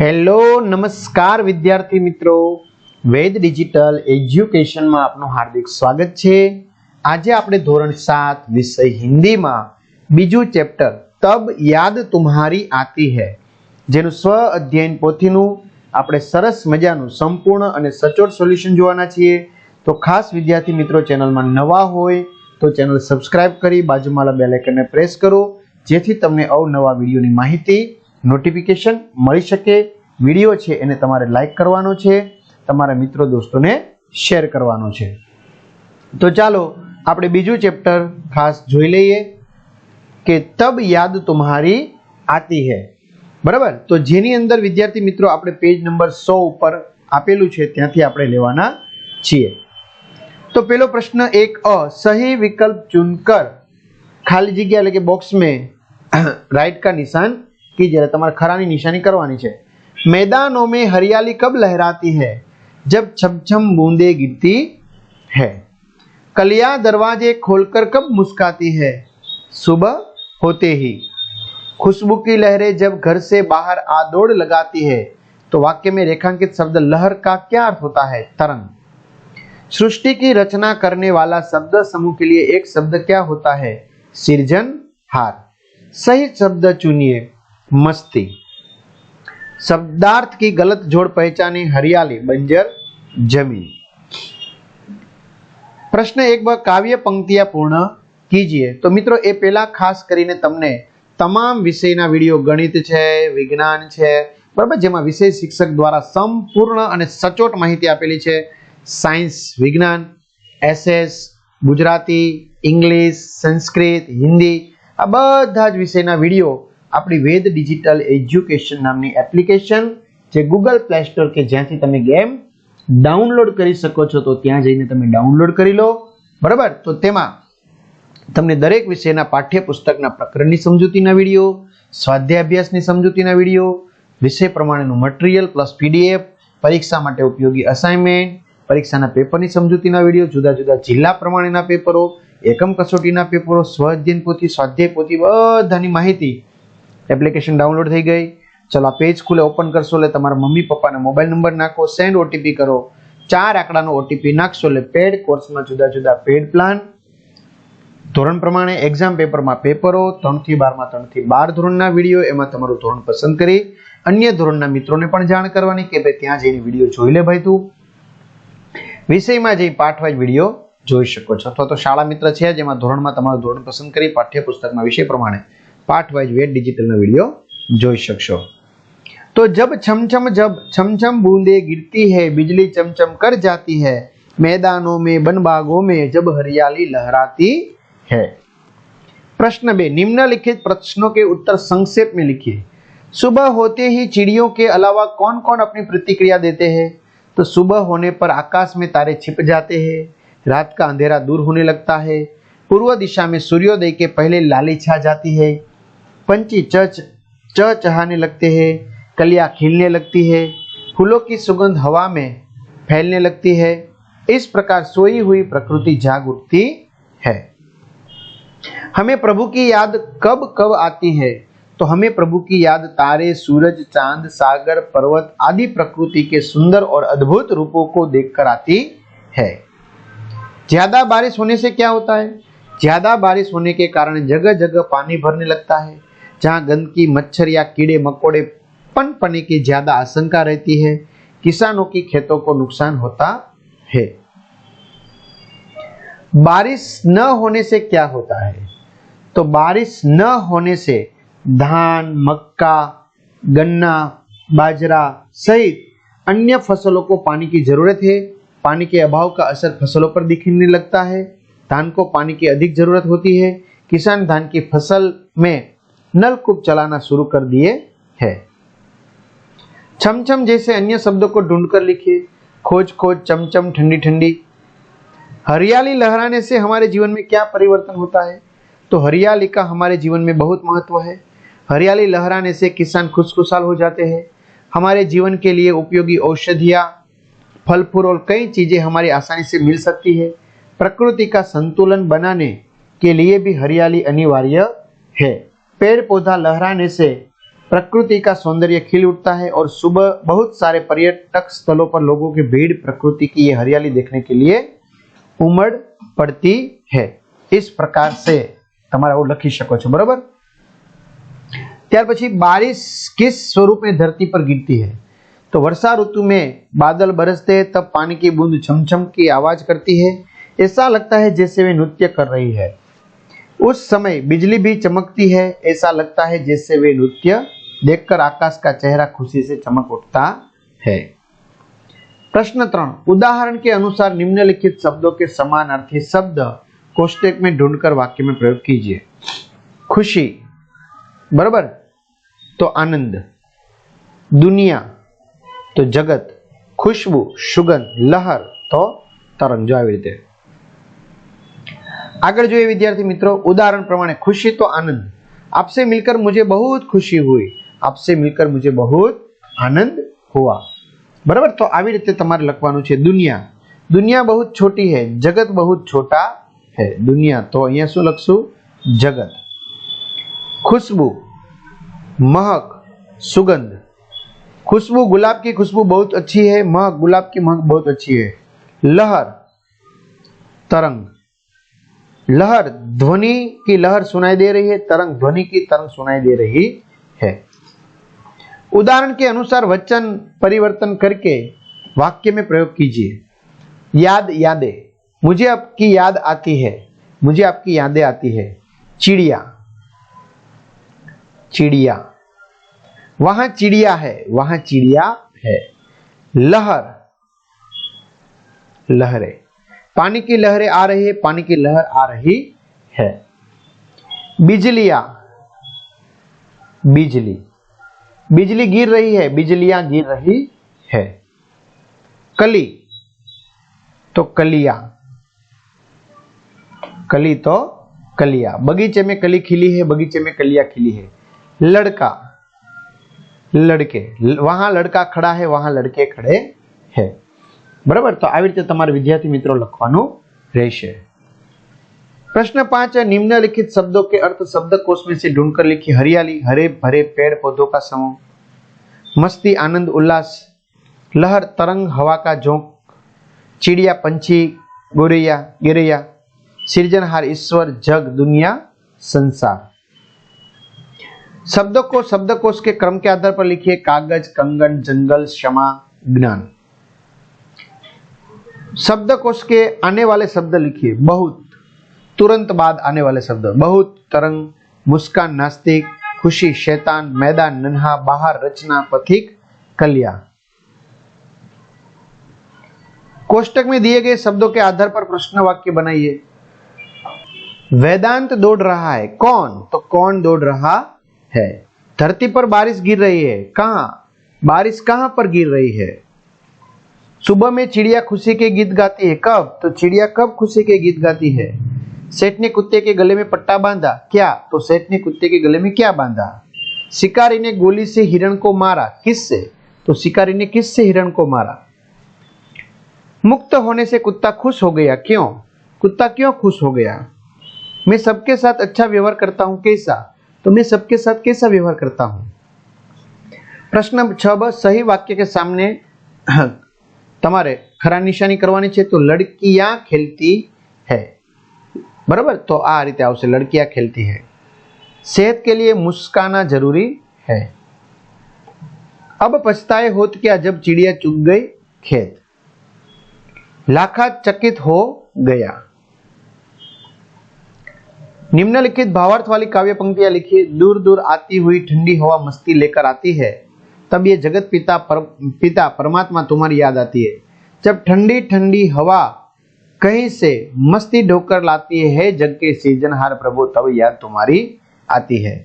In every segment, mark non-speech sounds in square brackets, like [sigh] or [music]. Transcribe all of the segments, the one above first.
Hello, નમસ્કાર વિદ્યાર્થી મિત્રો. વેદ ડિજિટલ એજ્યુકેશનમાં આપનું હાર્દિક સ્વાગત છે. આજે આપણે ધોરણ સાત વિષય હિન્દીમાં બીજું ચેપ્ટર, તબ યાદ તુમ્હારી આતી હૈ, જેનું સ્વ અધ્યયન પોથીનું આપણે સરસ મજાનું સંપૂર્ણ અને સચોટ સોલ્યુશન જોવાના છીએ. તો ખાસ વિદ્યાર્થી મિત્રો, ચેનલમાં નવા હોય તો ચેનલ સબસ્ક્રાઇબ કરી, બાજુમાં બેલ આઇકનને પ્રેસ કરો, જેથી તમને અવનવા વિડીયોની માહિતી નોટિફિકેશન મળી શકે વીડિયો છે એને તમારે લાઇક કરવાનો છે, તમારા મિત્રો દોસ્તોને શેર કરવાનો છે. તો ચાલો આપણે બીજું ચેપ્ટર ખાસ જોઈ લઈએ કે તબ યાદ તુમ્હારી આતી હૈ. બરાબર? તો જેની અંદર વિદ્યાર્થી મિત્રો આપણે પેજ નંબર સો ઉપર આપેલું છે, ત્યાંથી આપણે લેવાના છીએ. તો પેલો પ્રશ્ન એક અ, સહી વિકલ્પ ચુનકર. ખાલી જગ્યા એટલે કે બોક્સ મેં [coughs] રાઈટ કા નિશાન का निशान कीजिए તમારે ખરાની નિશાની કરવાની છે मैदानों में हरियाली कब लहराती है जब छम छम बूंदे गिरती है कलियां दरवाजे खोलकर कब मुस्काती है सुबह होते ही खुशबू की लहरें जब घर से बाहर आ दौड़ लगाती है तो वाक्य में रेखांकित शब्द लहर का क्या अर्थ होता है तरंग सृष्टि की रचना करने वाला शब्द समूह के लिए एक शब्द क्या होता है सृजन हार सही शब्द चुनिए मस्ती शब्दार्थ की गलत जोड़ पहचाने हरियाली बंजर जमीन પ્રશ્ન એક બ કાવ્ય પંક્તિયા પૂર્ણ કીજીએ તો મિત્રો એ પહેલા ખાસ કરીને તમને તમામ વિષયના વિડીયો ગણિત છે વિજ્ઞાન છે બરાબર જેમાં વિષય શિક્ષક દ્વારા સંપૂર્ણ અને સચોટ માહિતી આપેલી છે સાયન્સ વિજ્ઞાન એસએસ ગુજરાતી ઇંગ્લિશ સંસ્કૃત હિન્દી આ બધા જ વિષયના વિડીયો આપણી વેદ ડિજિટલ એજ્યુકેશન નામની એપ્લિકેશન જે ગૂગલ પ્લે સ્ટોર કે જ્યાંથી તમે ગેમ ડાઉનલોડ કરી શકો છો, તો ત્યાં જઈને તમે ડાઉનલોડ કરી લો. બરાબર? તો તેમાં તમને દરેક વિષયના પાઠ્યપુસ્તકના પ્રકરણની સમજૂતીના વીડિયો સ્વાધ્યાય અભ્યાસની સમજૂતીના વીડિયો, વિષય પ્રમાણેનું મટીરિયલ પ્લસ પીડીએફ પરીક્ષા માટે ઉપયોગી અસાઇનમેન્ટ પરીક્ષાના પેપરની સમજૂતીના વીડિયો, જુદા જુદા જિલ્લા પ્રમાણેના પેપરો એકમ કસોટીના પેપરો સ્વ અધ્યયન પોથી, સ્વાધ્યાય પોથી બધાની માહિતી એપ્લિકેશન ડાઉનલોડ થઈ ગઈ. ચલો આ પેજ ખુલે, ઓપન કરશો એટલે તમારા મમ્મી પપ્પાનો મોબાઈલ નંબર નાખો, સેન્ડ ઓટીપી કરો. ચાર આંકડાનો ઓટીપી નાખશો એટલે પેડ કોર્સમાં જુદા જુદા પેડ પ્લાન. ધોરણ પ્રમાણે એક્ઝામ પેપરમાં પેપરો, ત્રણથી બારમાં, ત્રણથી બાર ધોરણના વીડિયો, એમાં તમારું ધોરણ પસંદ કરી, અન્ય ધોરણના મિત્રોને પણ જાણ કરવાની કે ભાઈ ત્યાં જઈને વીડિયો જોઈ લે ભાઈ તું. વિષયમાં જઈ પાઠ વાઇઝ વીડિયો જોઈ શકો છો. અથવા તો શાળા મિત્ર છે, જેમાં ધોરણમાં તમારું ધોરણ પસંદ કરી પાઠ્યપુસ્તકના વિષય પ્રમાણે પાઠ વાઇઝ વેદ ડિજિટલનો વિડીયો જોઈ શકશો तो जब छम छम जब छम छम बूंदे गिरती है बिजली चमचम कर जाती है मैदानों में वन बागों में जब हरियाली लहराती है प्रश्न बे निम्नलिखित प्रश्नों के उत्तर संक्षेप में लिखिए सुबह होते ही चिड़ियों के अलावा कौन कौन अपनी प्रतिक्रिया देते हैं तो सुबह होने पर आकाश में तारे छिप जाते हैं रात का अंधेरा दूर होने लगता है पूर्व दिशा में सूर्योदय के पहले लाली छा जाती है पंछी चच च चहाने लगते हैं, कलियाँ खिलने लगती है, फूलों की सुगंध हवा में फैलने लगती है, इस प्रकार सोई हुई प्रकृति जाग उठती है। हमें प्रभु की याद कब कब आती है? तो हमें प्रभु की याद तारे, सूरज, चाँद, सागर, पर्वत आदि प्रकृति के सुंदर और अद्भुत रूपों को देखकर आती है। ज़्यादा बारिश होने से क्या होता है? ज़्यादा बारिश होने के कारण जगह जगह पानी भरने लगता है। जहाँ गंदगी, मच्छर या कीड़े मकोड़े पनपने की ज़्यादा आशंका रहती है, किसानों की खेतों को नुकसान होता है। बारिश न होने से क्या होता है? तो बारिश न होने से धान, मक्का, गन्ना, बाजरा सहित अन्य फ़सलों को पानी की ज़रूरत है। पानी के अभाव का असर फ़सलों पर दिखने लगता है। धान को पानी की अधिक ज़रूरत होती है। किसान धान की फ़सल में नलकूप चलाना शुरू कर दिए है। छमछम जैसे अन्य शब्दों को ढूंढकर लिखिए। खोज खोज चमचम ठंडी ठंडी। हरियाली लहराने से हमारे जीवन में क्या परिवर्तन होता है? तो हरियाली का हमारे जीवन में बहुत महत्व है। हरियाली लहराने से किसान खुश खुशखुशाल हो जाते हैं। हमारे जीवन के लिए उपयोगी औषधियाँ, फल, फूल और कई चीज़ें हमारी आसानी से मिल सकती है। प्रकृति का संतुलन बनाने के लिए भी हरियाली अनिवार्य है। पेड़ पौधा लहराने से प्रकृति का सौंदर्य खिल उठता है और सुबह बहुत सारे पर्यटक स्थलों पर लोगों की भीड़ प्रकृति की ये हरियाली देखने के लिए उमड़ પડતી है इस प्रकार से તમારે આવું લખી શકો છો બરોબર ત્યાર પછી बारिश किस स्वरूप में धरती पर गिरती है तो वर्षा ऋतु में बादल बरसते हैं तब पानी की बूंद छमछम की आवाज करती है ऐसा लगता है जैसे वे नृत्य कर रही है उस समय बिजली भी चमकती है ऐसा लगता है जैसे वे नृत्य देखकर आकाश का चेहरा खुशी से चमक उठता है प्रश्न त्रण उदाहरण के अनुसार निम्नलिखित शब्दों के समानार्थी शब्द कोष्टक में ढूंढकर वाक्य में प्रयोग कीजिए खुशी बराबर तो आनंद दुनिया तो जगत खुशबू सुगंध लहर तो तरंग जो આવી રીતે આગળ જોઈએ વિદ્યાર્થી મિત્રો ઉદાહરણ પ્રમાણે ખુશી તો આનંદ आपसे मिलकर मुझे बहुत खुशी हुई आपसे मिलकर मुझे बहुत आनंद हुआ બરાબર તો આવી રીતે તમારે લખવાનું છે દુનિયા દુનિયા બહુ છોટી है જગત બહુ છોટા है દુનિયા તો અહીંયા શું લખશું જગત खुशबू महक सुगंध खुशबू गुलाब की खुशबू बहुत अच्छी है महक गुलाब की महक बहुत अच्छी है लहर तरंग लहर ध्वनि की लहर सुनाई दे रही है, तरंग ध्वनि की तरंग सुनाई दे रही है। उदाहरण के अनुसार वचन परिवर्तन करके वाक्य में प्रयोग कीजिए। याद यादें। मुझे आपकी याद आती है। मुझे आपकी यादें आती है। चिड़िया। चिड़िया। वहाँ चिड़िया है, वहाँ चिड़िया है। लहर। लहरें। पानी की लहरें आ रही है, पानी की लहर आ रही है। बिजलिया, बिजली बिजली गिर रही है, बिजलियाँ गिर रही है। कली तो कलिया, कली तो कलिया। बगीचे में कली खिली है, बगीचे में कलिया खिली है। लड़का, लड़के, वहाँ लड़का खड़ा है, वहाँ लड़के खड़े है। बराबर तो આવી રીતે તમારે વિદ્યાર્થી મિત્રો લખવાનું રહેશે प्रश्न पांच है निम्नलिखित शब्दों के अर्थ शब्दकोश में से ढूंढकर लिखिए हरियाली हरे भरे पेड़ पौधों का समूह मस्ती आनंद उल्लास लहर तरंग हवा का झोंक चिड़िया पंछी गोरैया गिरैया सृजनहार ईश्वर जग दुनिया संसार शब्दों को शब्दकोश के क्रम के आधार पर लिखिए कागज कंगन जंगल क्षमा ज्ञान शब्दकोश के आने वाले शब्द लिखिए। बहुत। तुरंत बाद आने वाले शब्द। बहुत तरंग, मुस्कान नास्तिक, खुशी, शैतान, मैदान, नन्हा, बाहर, रचना, पथिक, कलिया। कोष्टक में दिए गए शब्दों के आधार पर प्रश्न वाक्य बनाइए। वेदांत दौड़ रहा है। कौन? तो कौन दौड़ रहा है? धरती पर बारिश गिर रही है। कहा? बारिश कहाँ पर गिर रही है? सुबह में चिड़िया खुशी के गीत गाती है। कब? तो चिड़िया कब खुशी के गीत गाती है? सेठ ने कुत्ते के गले में पट्टा बांधा। क्या? तो सेठ ने कुत्ते के गले में क्या बांधा? शिकारी ने गोली से हिरण को मारा। किससे? तो शिकारी ने किससे हिरण को मारा? मुक्त होने से कुत्ता खुश हो गया। क्यों? कुत्ता क्यों खुश हो गया? मैं सबके साथ अच्छा व्यवहार करता हूँ कैसा? तो मैं सबके साथ कैसा व्यवहार करता हूँ? प्रश्न छ सही वाक्य के सामने તમારે ખરા નિશાની કરવાની છે તો લડકિયા ખેલતી है बराबर तो आ रीते આવશે लड़कियां खेलती है सेहत के लिए मुस्काना जरूरी है अब पछताए होत क्या जब चिड़िया चुग गई खेत लाखा चकित हो गया निम्नलिखित भावार्थ वाली काव्य पंक्तियां लिखिए दूर दूर आती हुई ठंडी हवा मस्ती लेकर आती है तब ये जगत पिता पर, पिता परमात्मा तुम्हारी याद आती है जब ठंडी ठंडी हवा कहीं से मस्ती ढोकर लाती है जग के सृजनहार प्रभु तब याद तुम्हारी आती है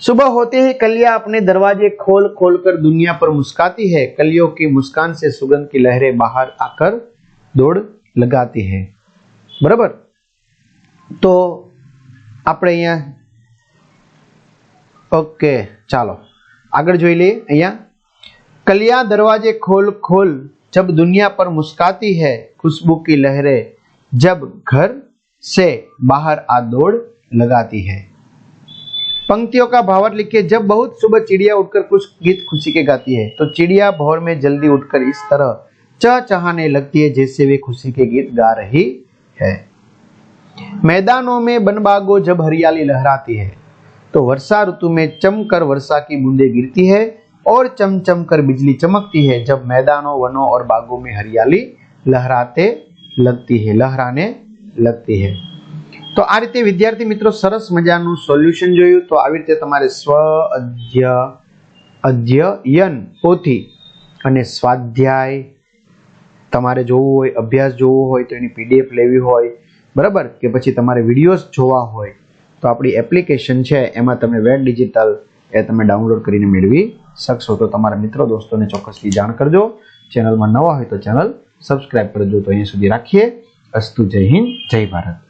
सुबह होते ही कलिया अपने दरवाजे खोल खोल कर दुनिया पर मुस्काती है कलियों की मुस्कान से सुगंध की लहरें बाहर आकर दौड़ लगाती है बराबर तो આપણે અહીંયા ઓકે ચાલો આગળ જોઈ લઈએ અહીંયા कलिया दरवाजे खोल खोल जब दुनिया पर मुस्काती है खुशबू की लहरें जब घर से बाहर आ दौड़ लगाती है पंक्तियों का भावार्थ लिखिए जब बहुत सुबह चिड़िया उठकर कुछ गीत खुशी के गाती है तो चिड़िया भोर में जल्दी उठकर इस तरह चहचहाने लगती है जैसे वे खुशी के गीत गा रही है मैदानों में बनबागो जब हरियाली लहराती है तो वर्षा ऋतु में चमकर वर्षा की बूंदें गिरती है और चमचम कर बिजली चमकती है जब मैदानों वनों और बागों में हरियाली लहराते लगती है લહેરાને લગતી है તો આ રીતે વિદ્યાર્થી મિત્રો સરસ મજાનું સોલ્યુશન જોયું તો આવી રીતે તમારે સ્વ અધ્ય અધ્યયન પોથી અને સ્વાધ્યાય તમારે જોવું હોય અભ્યાસ જોવો હોય તો એની પીડીએફ લેવી હોય બરાબર કે પછી તમારે વિડીયોઝ જોવા હોય તો આપણી એપ્લિકેશન છે, એમાં તમે વેબ ડિજિટલ એ તમે ડાઉનલોડ કરીને મેળવી શકશો. તો તમારા મિત્રો દોસ્તોને ચોક્કસથી જાણ કરજો. ચેનલમાં નવા હોય તો ચેનલ સબસ્ક્રાઇબ કરજો. તો અહીંયા સુધી રાખીએ. અસ્તુ જય હિન્દ, જય ભારત.